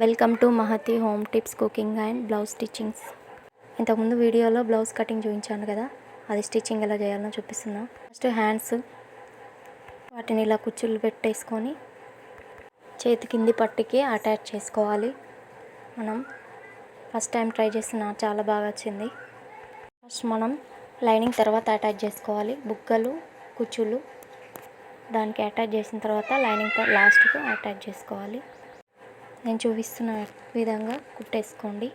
Welcome to Mahathi home tips cooking and blouse stitchings. ఇంతకుముందు వీడియోలో blouse cutting చూపించాను కదా అది స్టిచ్చింగ్ ఎలా చేయాలో చూపిస్తున్నా. ఫస్ట్ హ్యాండ్స్ వాటిని ఇలా కుచ్చులు పెట్టేసుకొని చేతి కింది పట్టికి అటాచ్ చేసుకోవాలి. మనం ఫస్ట్ టైం ట్రై చేసిన చాలా బాగా వచ్చింది. ఫస్ట్ మనం లైనింగ్ తర్వాత అటాచ్ చేసుకోవాలి. బుగ్గలు కుచ్చులు దానికి అటాచ్ చేసిన తర్వాత లైనింగ్ లాస్ట్కు అటాచ్ చేసుకోవాలి. నేను చూపిస్తున్న విధంగా కుట్టేసుకోండి.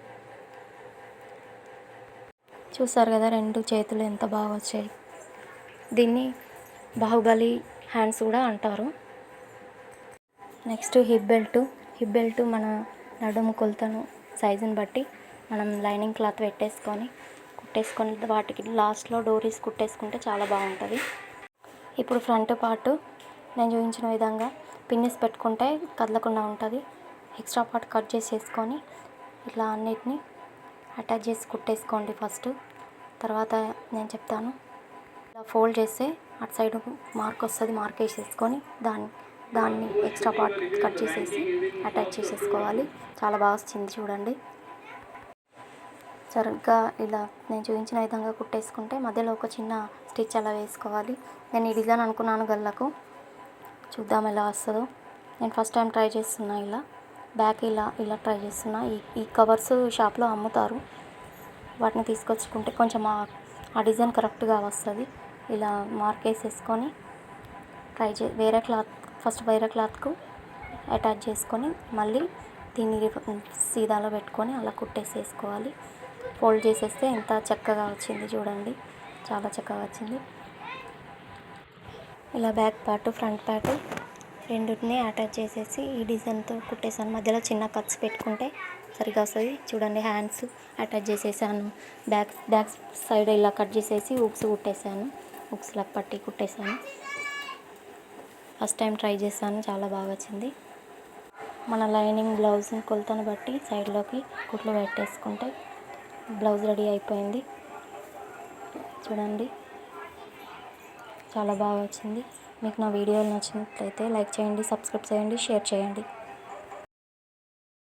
చూసారు కదా రెండు చేతులు ఎంత బాగా వచ్చాయి. దీన్ని బాహుబలి హ్యాండ్స్ కూడా అంటారు. Next hip belt. Hip belt మన నడుము కొలతను సైజుని బట్టి మనం లైనింగ్ క్లాత్ పెట్టేసుకొని కుట్టేసుకొని వాటికి లాస్ట్లో డోరీస్ కుట్టేసుకుంటే చాలా బాగుంటుంది. ఇప్పుడు ఫ్రంట్ పార్ట్ నేను చూపించిన విధంగా పిన్నిస్ పెట్టుకుంటే కదలకుండా ఉంటుంది. ఎక్స్ట్రా పార్ట్ కట్ చేసేసుకొని ఇట్లా అన్నిటిని అటాచ్ చేసి కుట్టేసుకోండి ఫస్ట్. తర్వాత నేను చెప్తాను. ఇలా ఫోల్డ్ చేస్తే అటు సైడ్ మార్క్ వస్తుంది మార్క్ వేసేసుకొని దాన్ని దాన్ని ఎక్స్ట్రా పార్ట్ కట్ చేసేసి అటాచ్ చేసేసుకోవాలి. చాలా బాగా వచ్చింది చూడండి. సరిగ్గా ఇలా నేను చూపించిన విధంగా కుట్టేసుకుంటే మధ్యలో ఒక చిన్న స్టిచ్ అలా వేసుకోవాలి. నేను ఈ డిజైన్ అనుకున్నాను గల్లకు చూద్దాం ఎలా వస్తుందో. నేను ఫస్ట్ టైం ట్రై చేస్తున్నా ఇలా. బ్యాక్ ఇలా ఇలా ట్రై చేస్తున్నా. ఈ ఈ కవర్స్ షాప్లో అమ్ముతారు. వాటిని తీసుకొచ్చుకుంటే కొంచెం ఆ డిజైన్ కరెక్ట్గా వస్తుంది. ఇలా మార్క్ వేసేసుకొని ట్రై చే వేరే క్లాత్ ఫస్ట్ వేరే క్లాత్కు అటాచ్ చేసుకొని మళ్ళీ దీన్ని సీదాలో పెట్టుకొని అలా కుట్టేసేసుకోవాలి. ఫోల్డ్ చేసేస్తే ఎంత చక్కగా వచ్చింది చూడండి. చాలా చక్కగా వచ్చింది. ఇలా బ్యాక్ పార్ట్ ఫ్రంట్ పార్ట్ రెండింటిని అటాచ్ చేసేసి ఈ డిజైన్తో కుట్టేసాను మధ్యలో చిన్న కట్స్ పెట్టుకుంటే సరిగా వస్తుంది. చూడండి హ్యాండ్స్ అటాచ్ చేసేసాను. బ్యాక్ బ్యాక్ సైడ్ ఇలా కట్ చేసేసి ఉక్స్ కుట్టేసాను ఉక్స్లకు పట్టి కుట్టేసాను ఫస్ట్ టైం ట్రై చేశాను. చాలా బాగా వచ్చింది. మన లైనింగ్ బ్లౌజ్ కొలతను బట్టి సైడ్లోకి కుట్లు పెట్టేసుకుంటే బ్లౌజ్ రెడీ అయిపోయింది. చూడండి. చాలా బాగా వచ్చింది. మీకు నా వీడియోలు నచ్చినట్లయితే లైక్ చేయండి సబ్స్క్రైబ్ చేయండి షేర్ చేయండి.